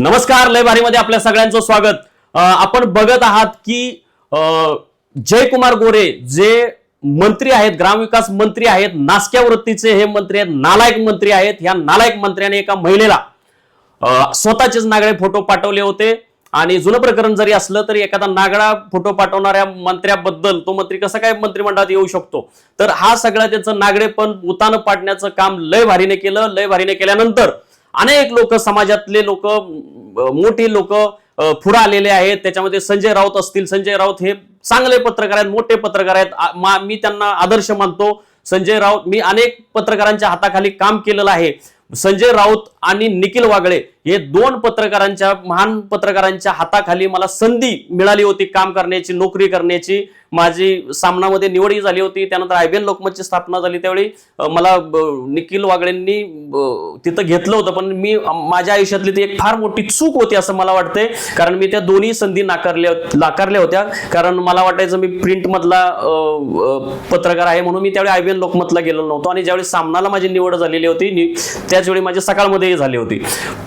नमस्कार लय भारीमध्ये आपल्या सगळ्यांचं स्वागत. आपण बघत आहात की जयकुमार गोरे जे मंत्री आहेत ग्रामविकास मंत्री आहेत नासक्या वृत्तीचे हे मंत्री आहेत नालायक मंत्री आहेत ह्या नालायक मंत्र्याने एका महिलेला स्वतःचेच नागडे फोटो पाठवले होते. आणि जुनं प्रकरण जरी असलं तरी एखादा नागडा फोटो पाठवणाऱ्या मंत्र्याबद्दल तो मंत्री कसा काय मंत्रिमंडळात येऊ शकतो? तर हा सगळा त्याचं नागडे पण उतानं पाडण्याचं काम लय भारीने केलं. लय भारीने केल्यानंतर अनेक लोक समाजातले लोक मोठी लोक पुढे आलेले आहेत. त्याच्यामध्ये संजय राऊत असतील. संजय राऊत हे चांगले पत्रकार आहेत मोठे पत्रकार आहेत. मा- मी त्यांना आदर्श मानतो. संजय राऊत मी अनेक पत्रकारांच्या हाताखाली काम केलेलं आहे. संजय राऊत आणि निखिल वागळे हे दोन पत्रकारांच्या महान पत्रकारांच्या हाताखाली मला संधी मिळाली होती काम करण्याची नोकरी करण्याची. माझी सामनामध्ये निवडही झाली होती त्यानंतर आयबीएन लोकमतची स्थापना झाली त्यावेळी. मला निखिल वागळेंनी तिथं घेतलं होतं पण मी माझ्या आयुष्यातली ती एक फार मोठी चूक होती असं मला वाटतंय. कारण मी त्या दोन्ही संधी नाकारल्या नाकारल्या होत्या. कारण मला वाटायचं मी प्रिंटमधला पत्रकार आहे म्हणून मी त्यावेळी आयबीएन लोकमतला गेलो नव्हतो. आणि ज्यावेळी सामनाला माझी निवड झालेली होती नि- माझ्या सकाळमध्ये माझी सकाळमध्येही झाली होती.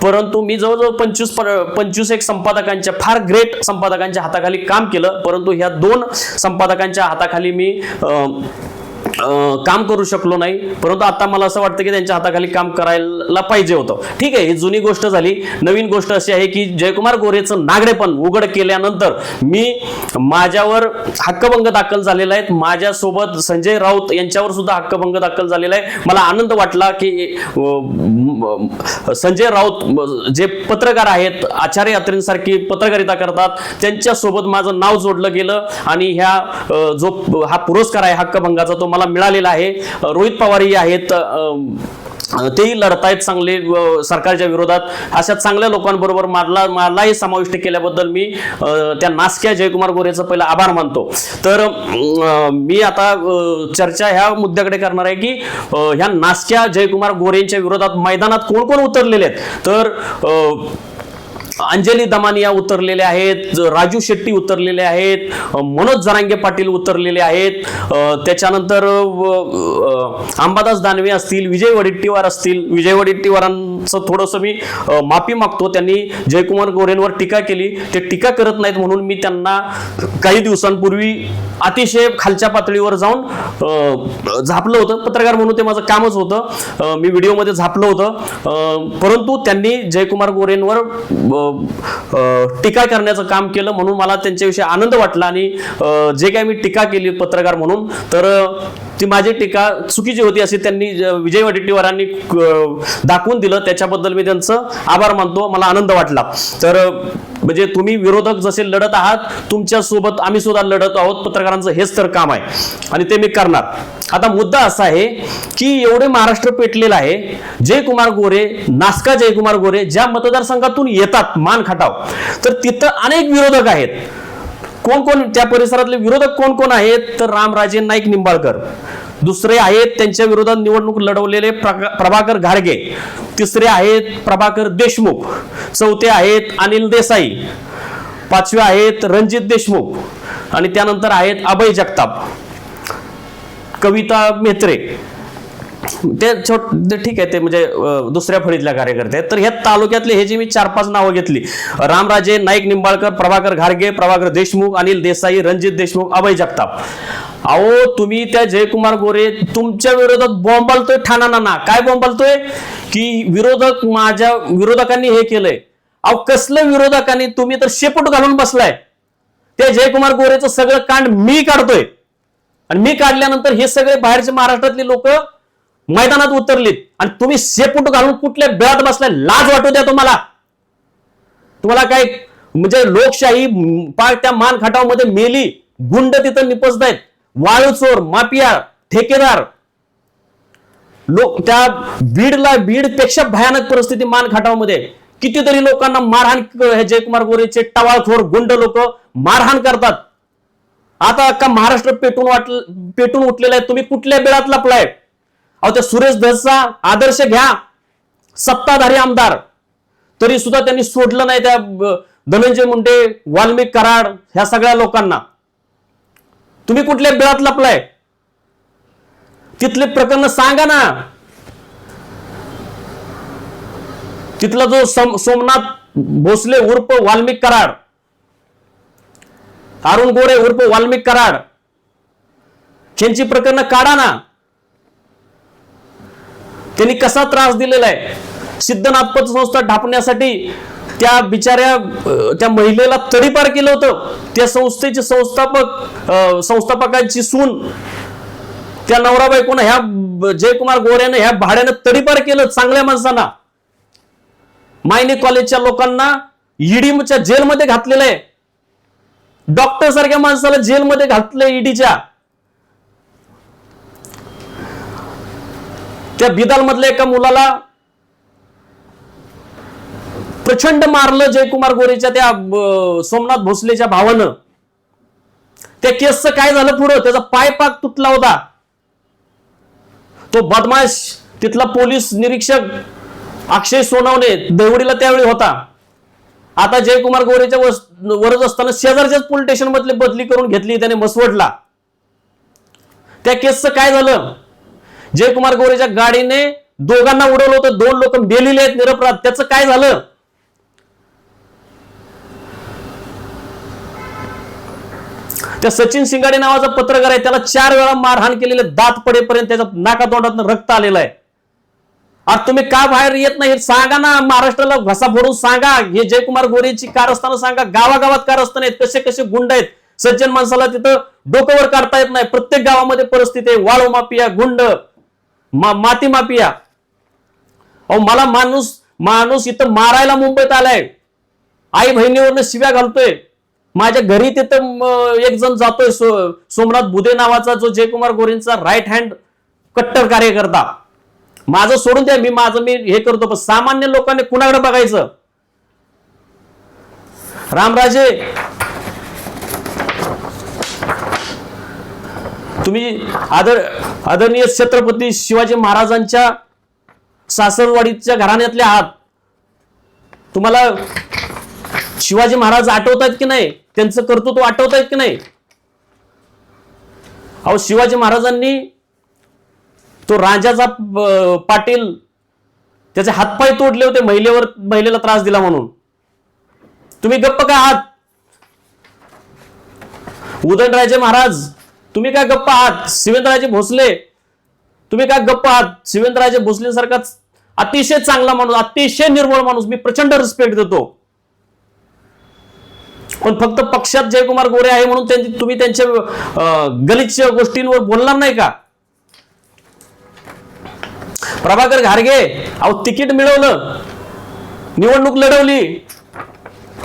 परंतु मी जवळजवळ पंचवीस पंचवीस एक संपादकांच्या फार ग्रेट संपादकांच्या हाताखाली काम केलं. परंतु ह्या दोन संपादकांच्या हाताखाली मी अं, काम करू शकलो नाही. परंतु आता मला असं वाटतं की त्यांच्या हाताखाली काम करायला पाहिजे होतं. ठीक आहे ही जुनी गोष्ट झाली. नवीन गोष्ट अशी आहे की जयकुमार गोरेचं नागडेपण उघड केल्यानंतर मी माझ्यावर हक्कभंग दाखल झालेला आहे. माझ्यासोबत संजय राऊत यांच्यावर सुद्धा हक्कभंग दाखल झालेला आहे. मला आनंद वाटला की संजय राऊत जे पत्रकार आहेत आचार्य यात्रेंसारखी पत्रकारिता करतात त्यांच्यासोबत माझं नाव जोडलं गेलं आणि ह्या जो हा पुरस्कार आहे हक्कभंगाचा तो मला मिळालेला आहे. रोहित पवारही आहेत. तेही लढतायत चांगले सरकारच्या विरोधात. अशा चांगल्या लोकांबरोबर मला मलाही समाविष्ट केल्याबद्दल मी त्या नासक्या जयकुमार गोरेचा पहिला आभार मानतो. तर मी आता चर्चा ह्या मुद्द्याकडे करणार आहे की ह्या नासक्या जयकुमार गोरेंच्या विरोधात मैदानात कोण कोण उतरलेले आहेत? तर अं, अंजली दमानिया उतरलेले आहेत राजू शेट्टी उतरलेले आहेत मनोज जरांगे पाटील उतरलेले आहेत. त्याच्यानंतर अंबादास दानवे असतील विजय वडेट्टीवार असतील. विजय वडेट्टीवारांचं थोडंसं मी माफी मागतो. त्यांनी जयकुमार गोरेंवर टीका केली. ते टीका करत नाहीत म्हणून मी त्यांना काही दिवसांपूर्वी अतिशय खालच्या पातळीवर जाऊन झापलं होतं. पत्रकार म्हणून ते माझं कामच होतं. मी व्हिडिओमध्ये झापलं होतं. परंतु त्यांनी जयकुमार गोरेंवर टीका करण्याचं काम केलं म्हणून मला त्यांच्याविषयी आनंद वाटला आणि जे काय मी टीका केली पत्रकार म्हणून तर ती माझी टीका चुकीची होती अशी त्यांनी विजय वडेट्टीवारांनी दाखवून दिलं. त्याच्याबद्दल मी त्यांचं आभार मानतो. मला आनंद वाटला. तर म्हणजे तुम्ही विरोधक जसे लढत आहात तुमच्यासोबत आम्ही सुद्धा लढत आहोत. पत्रकारांचं हेच तर काम आहे. आणि ते मी करणार. आता मुद्दा असा आहे की एवढे महाराष्ट्र पेटलेलं आहे. जयकुमार गोरे नास्का जयकुमार गोरे ज्या मतदारसंघातून येतात मान खटाव तर तिथं अनेक विरोधक आहेत. कोण कोण त्या परिसरातले विरोधक कोण कोण आहेत? तर रामराजे नाईक निंबाळकर. दुसरे आहेत त्यांच्या विरोधात निवडणूक लढवलेले प्रभाकर घारगे तिसरे आहेत प्रभाकर देशमुख. चौथे आहेत अनिल देसाई. पाचवे आहेत रणजित देशमुख. आणि त्यानंतर आहेत अभय जगताप. कविता मेत्रे ते छोट ठीक आहे ते म्हणजे दुसऱ्या फळीतल्या कार्यकर्ते आहेत. तर ह्या तालुक्यातले हे जे मी चार पाच नावं घेतली रामराजे नाईक निंबाळकर प्रभाकर घारगे प्रभाकर देशमुख अनिल देसाई रणजित देशमुख अभय जगताप. अहो तुम्ही त्या जयकुमार गोरे तुमच्या विरोधात बॉम्बालतोय ठाणा ना काय बॉम्बालतोय की विरोधक माझ्या विरोधकांनी हे केलंय. अहो कसलं विरोधकांनी? तुम्ही तर शेपूट घालून बसलाय. त्या जयकुमार गोरेचं सगळं कांड मी काढतोय. आणि मी काढल्यानंतर हे सगळे बाहेरचे महाराष्ट्रातले लोक मैदानात उतरलीत आणि तुम्ही सेपुट घालून कुठल्या बेळात बसलाय लाज वाटू द्या तुम्हाला. तुम्हाला काय म्हणजे लोकशाही पाय पार त्या मान खटावमध्ये मेली गुंड तिथं निपजत आहेत वाळूचोर माफिया ठेकेदार. लोक त्या बीडला बीडपेक्षा भयानक परिस्थिती मानखटावमध्ये. कितीतरी लोकांना मारहाण हे जयकुमार गोरेचे टवाळखोर गुंड लोक मारहाण करतात. आता अख्खा महाराष्ट्र पेटून वाट पेटून उठलेला आहे. तुम्ही कुठल्या बेळात लपलाय? अहो त्या सुरेश धसचा आदर्श घ्या. सत्ताधारी आमदार. तरी सुद्धा त्यांनी सोडलं नाही त्या धनंजय मुंडे वाल्मिक कराड ह्या सगळ्या लोकांना. तुम्ही कुठल्या बिळात लपलाय? तिथले प्रकरण सांगा ना. तिथला जो सम- सोमनाथ भोसले उर्फ वाल्मिक कराड अरुण गोरे उर्फ वाल्मिक कराड यांची प्रकरणं काढा ना. त्यांनी कसा त्रास दिलेला आहे? सिद्धनाथ संस्था ढापण्यासाठी त्या बिचाऱ्या त्या महिलेला तडीपार केलं होतं. त्या संस्थेचे संस्थापक संस्थापकांची सून त्या नवरा बायकोनं ह्या जयकुमार गोऱ्यानं ह्या भाड्यानं तडीपार केलं चांगल्या माणसांना. मायनी कॉलेजच्या लोकांना ईडीच्या जेलमध्ये घातलेलं आहे. डॉक्टर सारख्या माणसाला जेलमध्ये घातलंय ईडीच्या. त्या बिदाल मधल्या एका मुलाला प्रचंड मारलं जयकुमार गोरेच्या त्या सोमनाथ भोसलेच्या भावानं. त्या केसचं काय झालं पुढं? त्याचा पाय पाक तुटला होता. तो बदमाश तिथला पोलीस निरीक्षक अक्षय सोनवणे देवडीला त्यावेळी होता. आता जयकुमार गोरेच्या वरच असताना शेजारच्याच पोलीस स्टेशन मधले बदली करून घेतली त्याने मसवडला. त्या केसचं काय झालं? जयकुमार गोरेच्या गाडीने दोघांना उडवलं होतं. दोन लोक बेलेले आहेत निरपराध. त्याचं काय झालं? त्या सचिन सिंगाडे नावाचा पत्रकार आहे. त्याला चार वेळा मारहाण केलेले दात पडेपर्यंत त्याच्या नाकातोंडात रक्त आलेलं आहे. आज तुम्ही का बाहेर येत नाही? सांगा ना महाराष्ट्राला घसा फोडून सांगा. हे जयकुमार गोरेची कारस्थानं सांगा. गावागावात कारस्थान आहेत. कसे कसे गुंड आहेत? सज्जन माणसाला तिथं डोकंवर काढता येत नाही. प्रत्येक गावामध्ये परिस्थिती आहे. वाळू माफिया गुंड. मा, माती माफिया अहो मला माणूस माणूस इथं मारायला मुंबईत आलाय. आई बहिणीवरनं शिव्या घालतोय. माझ्या घरी तिथं एक जण जातोय सो, सोमनाथ बुधे नावाचा जो जयकुमार गोरेंचा राईट हँड कट्टर कार्यकर्ता. माझं सोडून द्या मी माझं मी हे करतो पण सामान्य लोकांनी कुणाकडे बघायचं? रामराजे तुम्ही आदर आदरणीय छत्रपती शिवाजी महाराजांच्या सासरवाडीच्या घराण्यातले आहात. तुम्हाला शिवाजी महाराज आठवतायत की नाही? त्यांचं कर्तृत्व आठवतायत की नाही? अहो शिवाजी महाराजांनी तो राजाचा पाटील त्याचे हातपाय तोडले होते महिलेवर महिलेला त्रास दिला म्हणून. तुम्ही गप्प का आहात? उदयनराजे महाराज तुम्ही काय गप्प आहात? शिवेंद्रराजे भोसले? तुम्ही काय गप्प आहात? शिवेंद्रराजे भोसलेसारखाच अतिशय चांगला माणूस अतिशय निर्मळ माणूस मी प्रचंड रिस्पेक्ट देतो. पण फक्त पक्षात जयकुमार गोरे आहे म्हणून त्यांची तुम्ही त्यांच्या गलिच्छ गोष्टींवर बोलणार नाही का? प्रभाकर घारगे अहो तिकीट मिळवलं. निवडणूक लढवली.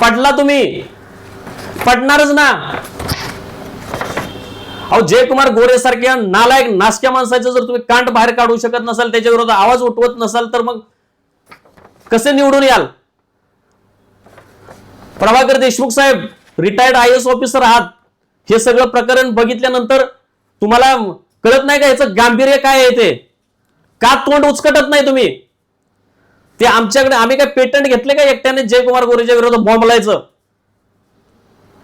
पडला तुम्ही. पडणारच ना. अहो जयकुमार गोरे सारख्या नालायक नासक्या माणसाचं जर तुम्ही कांट बाहेर काढू शकत नसाल त्याच्या विरोधात आवाज उठवत नसाल तर मग कसे निवडून याल? प्रभाकर देशमुख साहेब रिटायर्ड आय एस ऑफिसर आहात. हे सगळं प्रकरण बघितल्यानंतर तुम्हाला कळत नाही का याचं गांभीर्य काय आहे ते? का तोंड उचकटत नाही तुम्ही? ते आमच्याकडे आम्ही काय पेटंट घेतले का एकट्याने जयकुमार गोरेच्या विरोधात बॉम्बलायचं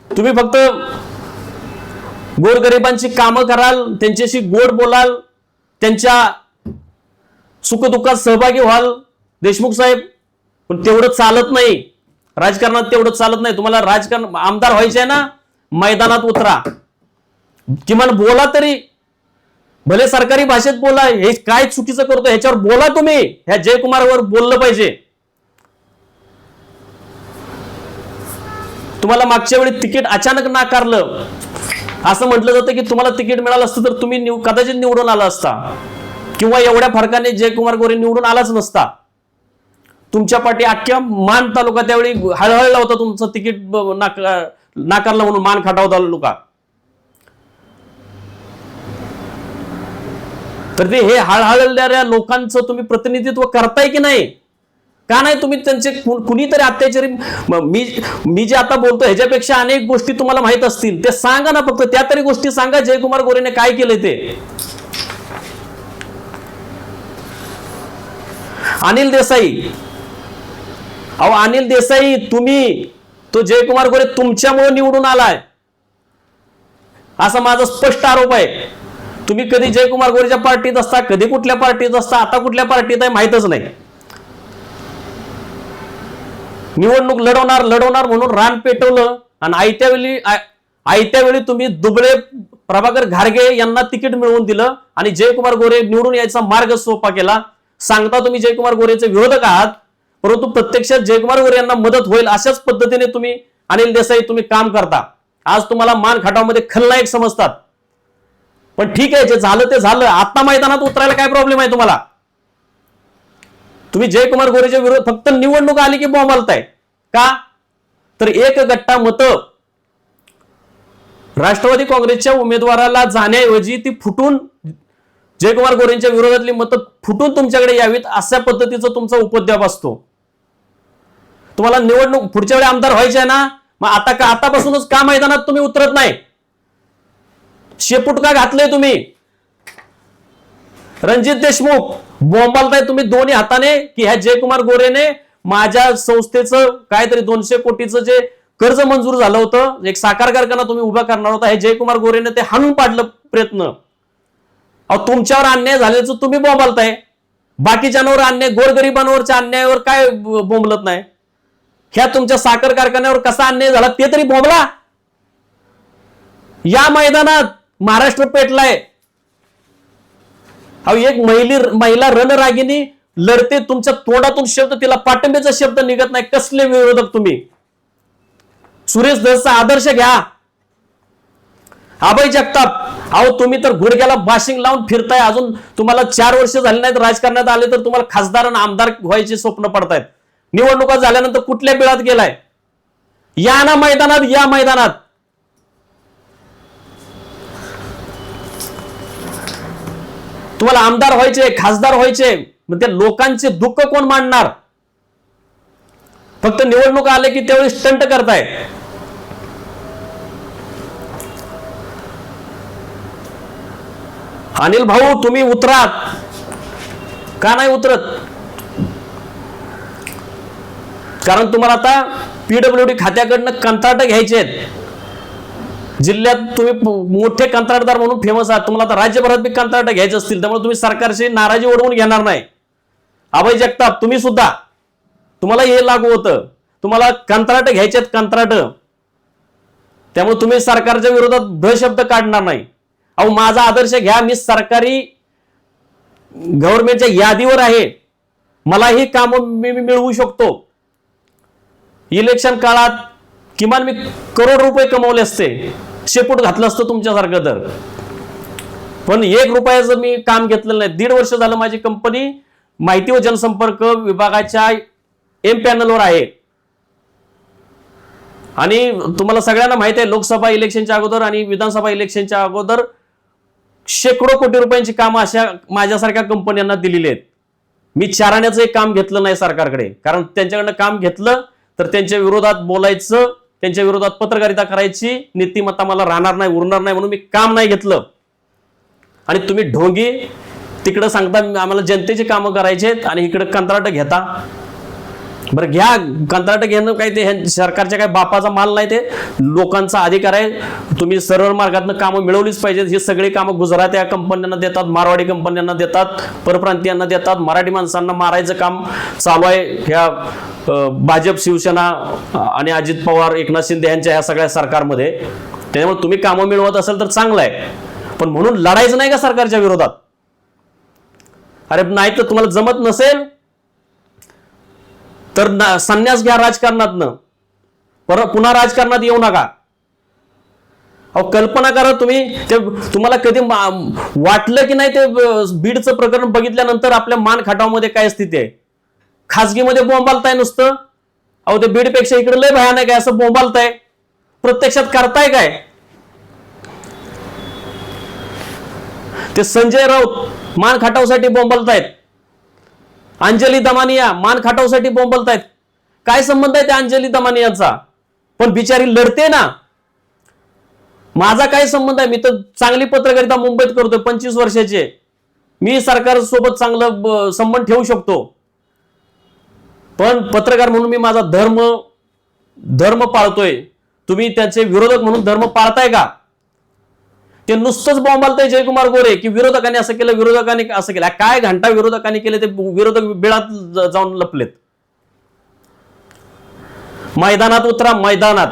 तुम्ही फक्त गोरगरिबांची कामं कराल त्यांच्याशी गोड बोलाल त्यांच्या सुखदुःखात सहभागी व्हाल. देशमुख साहेब पण तेवढं चालत नाही. राजकारणात तेवढं चालत नाही. तुम्हाला राजकारण आमदार व्हायचे आहे ना मैदानात उतरा. किमान बोला तरी. भले सरकारी भाषेत बोला हे काय चुकीचं करतो ह्याच्यावर बोला तुम्ही. ह्या जयकुमारवर बोललं पाहिजे. तुम्हाला मागच्या वेळी तिकीट अचानक नाकारलं. असं म्हटलं जातं की तुम्हाला तिकीट मिळालं असतं तर तुम्ही निव- कदाचित निवडून आला असता. किंवा एवढ्या फरकाने जयकुमार गोरे निवडून आलाच नसता. तुमच्या पाठी अख्ख्या मान तालुका त्यावेळी हळहळला होता तुमचं तिकीट नाका- नाकारलं म्हणून मान खटावता तालुका तर ते हे हळहळणाऱ्या लोकांचं तुम्ही प्रतिनिधित्व करताय की नाही? का नाही तुम्ही त्यांचे कुणीतरी अत्याचारी मी मी जे आता बोलतो ह्याच्यापेक्षा अनेक गोष्टी तुम्हाला माहीत असतील. ते सांगा ना फक्त त्या तरी गोष्टी सांगा. जयकुमार गोरेने काय केलंय ते? अनिल देसाई. अहो अनिल देसाई तुम्ही तो जयकुमार गोरे तुमच्यामुळे निवडून आलाय. असा माझा स्पष्ट आरोप आहे. तुम्ही कधी जयकुमार गोरेच्या पार्टीत असता कधी कुठल्या पार्टीत असता आता कुठल्या पार्टीत आहे माहीतच नाही. निवडणूक लढवणार लढवणार म्हणून रान पेटवलं आणि आयत्या वेळी आयत्या वेळी तुम्ही दुबळे प्रभाकर घारगे यांना तिकीट मिळवून दिलं आणि जयकुमार गोरे निवडून यायचा मार्ग सोपा केला. सांगता तुम्ही जयकुमार गोरेचे विरोधक आहात परंतु प्रत्यक्षात जयकुमार गोरे यांना मदत होईल अशाच पद्धतीने तुम्ही अनिल देसाई तुम्ही काम करता. आज तुम्हाला मान खटावमध्ये खलनायक समजतात. पण ठीक आहे जे झालं ते झालं. आता मैदानात उतरायला काय प्रॉब्लेम आहे तुम्हाला? तुम्ही जयकुमार गोरेच्या विरोध फक्त निवडणूक आली की बॉम्ब आलताय. का? तर एक गट्टा मत. राष्ट्रवादी काँग्रेसच्या उमेदवाराला जाण्याऐवजी ती फुटून जयकुमार गोरेंच्या विरोधातली मतं फुटून तुमच्याकडे यावीत अशा पद्धतीचा तुमचा उपद्व्याप असतो. तुम्हाला निवडणूक पुढच्या वेळी आमदार व्हायचे आहे ना मग आता का आतापासूनच का मैदानात तुम्ही उतरत नाही? शेपूट का घातलंय तुम्ही. रणजित देशमुख बोंबालताय तुम्ही दोन्ही हाताने की ह्या जयकुमार गोरेने माझ्या संस्थेचं काहीतरी दोनशे कोटीचं जे कर्ज मंजूर झालं होतं एक साकार कारखाना तुम्ही उभा करणार होता हे जयकुमार गोरेने ते हाणून पाडलं प्रयत्न. अहो तुमच्यावर अन्याय झाल्याचं तुम्ही बोंबालताय बाकीच्यांवर अन्याय गोरगरिबांवरच्या अन्यायावर काय बोंबलत नाही? ह्या तुमच्या साखर कारखान्यावर कसा अन्याय झाला ते तरी बोंबला. या मैदानात महाराष्ट्र पेटलाय. अहो एक महिली महिला रणरागिनी लढते तुमच्या तोंडातून शब्द तिला पाठिंब्याचा शब्द निघत नाही. कसले विरोधक तुम्ही? सुरेश दसचा आदर्श घ्या. अभय जगताप अहो तुम्ही तर गुडघ्याला बाशिंग लावून फिरताय. अजून तुम्हाला चार वर्ष झाले नाहीत राजकारणात आले तर तुम्हाला खासदार आणि आमदार व्हायचे स्वप्न पडतायत. निवडणुका झाल्यानंतर कुठल्या बिळात गेलाय? या ना मैदानात या मैदानात. तुम्हाला आमदार व्हायचे खासदार व्हायचे मग त्या लोकांचे दुःख कोण मांडणार? फक्त निवडणूक आले की त्यावेळी स्टंट करताय अनिल भाऊ तुम्ही उतरात. का नाही उतरत? कारण तुम्हाला आता पीडब्ल्यूडी खात्याकडनं कंत्राट घ्यायचे आहेत जिल्ह्यात तुम्ही मोठे कंत्राटदार म्हणून फेमस आहात. तुम्हाला आता राज्यभरात बी कंत्राट घ्यायचे असतील त्यामुळे तुम्ही सरकारशी नाराजी ओढवून घेणार नाही. अभय जगताप तुम्ही सुद्धा. तुम्हाला हे लागू होतं. तुम्हाला कंत्राट घ्यायचे कंत्राट. त्यामुळे तुम्ही सरकारच्या विरोधात ध शब्द काढणार नाही. अहो माझा आदर्श घ्या मी सरकारी गव्हर्नमेंटच्या यादीवर आहे. मलाही काम मी मिळवू शकतो. इलेक्शन काळात किमान मी करोड रुपये कमवले असते. शेपूट घातलं असतं तुमच्यासारखं तर. पण एक रुपयाचं मी काम घेतलेलं नाही दीड वर्ष झालं माझी कंपनी माहिती व जनसंपर्क विभागाच्या एम पॅनलवर आहे. आणि तुम्हाला सगळ्यांना माहीत आहे लोकसभा इलेक्शनच्या अगोदर आणि विधानसभा इलेक्शनच्या अगोदर शेकडो कोटी रुपयांची कामं अशा माझ्यासारख्या कंपन्यांना दिलेली आहेत. मी चाराण्याचं एक काम घेतलं नाही सरकारकडे. कारण त्यांच्याकडनं काम घेतलं तर त्यांच्या विरोधात बोलायचं त्यांच्या विरोधात पत्रकारिता करायची नीतिमत्ता मला राहणार नाही उरणार नाही म्हणून मी काम नाही घेतलं. आणि तुम्ही ढोंगी तिकडं सांगता आम्हाला जनतेची कामं करायचे आहेत आणि इकडं कंत्राट घेता. बरं घ्या. कंत्राट घेणं काही ते सरकारच्या काही बापाचा माल नाही ते. लोकांचा अधिकार आहे. तुम्ही सरळ मार्गातनं कामं मिळवलीच पाहिजेत. हे सगळे कामं गुजरात या कंपन्यांना देतात मारवाडी कंपन्यांना देतात परप्रांतीयांना देतात. मराठी माणसांना मारायचं काम चालू आहे. ह्या भाजप शिवसेना आणि अजित पवार एकनाथ शिंदे यांच्या ह्या सगळ्या सरकारमध्ये. त्यामुळे तुम्ही कामं मिळवत असाल तर चांगलं आहे. पण म्हणून लढायचं नाही का सरकारच्या विरोधात? अरे नाही तर तुम्हाला जमत नसेल? तर संन्यास घ्या राजकारणातनं. परत पुन्हा राजकारणात येऊ नका. अहो कल्पना करा तुम्ही ते तुम्हाला कधी वाटलं की नाही ते बीडचं प्रकरण बघितल्यानंतर आपल्या मान खटावमध्ये काय स्थिती आहे? खासगीमध्ये बोंबालताय नुसतं. अहो ते बीडपेक्षा इकडे लय भयानक आहे असं बोंबालताय प्रत्यक्षात करताय काय? ते संजय राऊत मान खटावसाठी बोंबालतायत अंजली दमानिया मान खाटावसाठी बोंबलतायत. काय संबंध आहे त्या अंजली दमानियाचा? पण बिचारी लढते ना. माझा काय संबंध आहे? मी तर चांगली पत्रकारिता मुंबईत करतोय पंचवीस वर्षाचे. मी सरकार सोबत चांगलं संबंध ठेवू शकतो. पण पत्रकार म्हणून मी माझा धर्म धर्म पाळतोय. तुम्ही त्याचे विरोधक म्हणून धर्म पाळताय का? ते नुसतंच बॉम्बालतंय जयकुमार गोरे की विरोधकांनी असं केलं विरोधकांनी असं केलं. काय घंटा विरोधकांनी केले ते विरोधक बिळात जाऊन लपलेत? मैदानात उतरा मैदानात.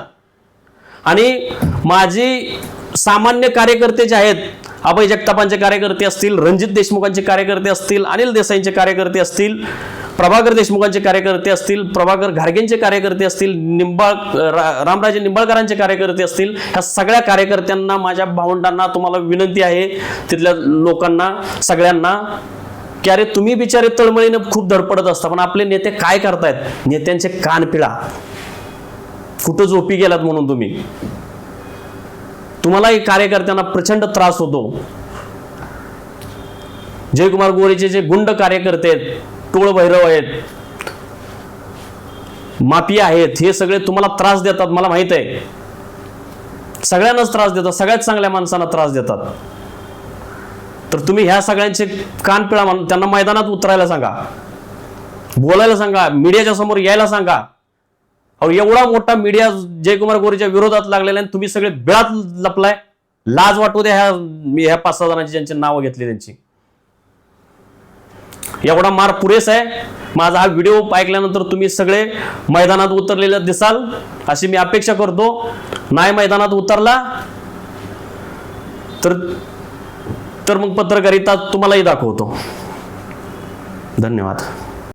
आणि माझी सामान्य कार्यकर्ते जे आहेत अभय जगतापांचे कार्यकर्ते असतील रणजित देशमुखांचे कार्यकर्ते असतील अनिल देसाईंचे कार्यकर्ते असतील प्रभाकर देशमुखांचे कार्यकर्ते असतील प्रभाकर घारगेंचे कार्यकर्ते असतील निंबाळ रामराजे निंबाळकरांचे कार्यकर्ते असतील ह्या सगळ्या कार्यकर्त्यांना माझ्या भावंडांना तुम्हाला विनंती आहे तिथल्या लोकांना सगळ्यांना की अरे तुम्ही बिचारे तळमळीनं खूप धडपडत असता पण आपले नेते काय करतायत? नेत्यांचे कान पिळा. कुठं झोपी गेलात म्हणून तुम्ही? तुम्हालाही कार्यकर्त्यांना प्रचंड त्रास होतो. जयकुमार गोरेचे जे गुंड कार्यकर्ते आहेत टोळ भैरव आहेत माफिया आहेत हे सगळे तुम्हाला त्रास देतात मला माहीत आहे. सगळ्यांनाच त्रास देतात सगळ्यात चांगल्या माणसांना त्रास देतात. तर तुम्ही ह्या सगळ्यांचे कान पिळा म्हणून त्यांना मैदानात उतरायला सांगा. बोलायला सांगा मीडियाच्या समोर यायला सांगा. अहो एवढा मोठा मीडिया जयकुमार गोरेच्या विरोधात लागलेला आहे तुम्ही सगळे बिळात लपलाय. लाज वाटू द्या ह्या मी ह्या पाच सहा जणांची ज्यांची नावं घेतली त्यांची. एवढा मार पुरेस आहे. माझा हा व्हिडिओ ऐकल्यानंतर तुम्ही सगळे मैदानात उतरलेले दिसाल अशी मी अपेक्षा करतो. नाही मैदानात उतरला तर तर मग पत्रकारिता तुम्हालाही दाखवतो. धन्यवाद.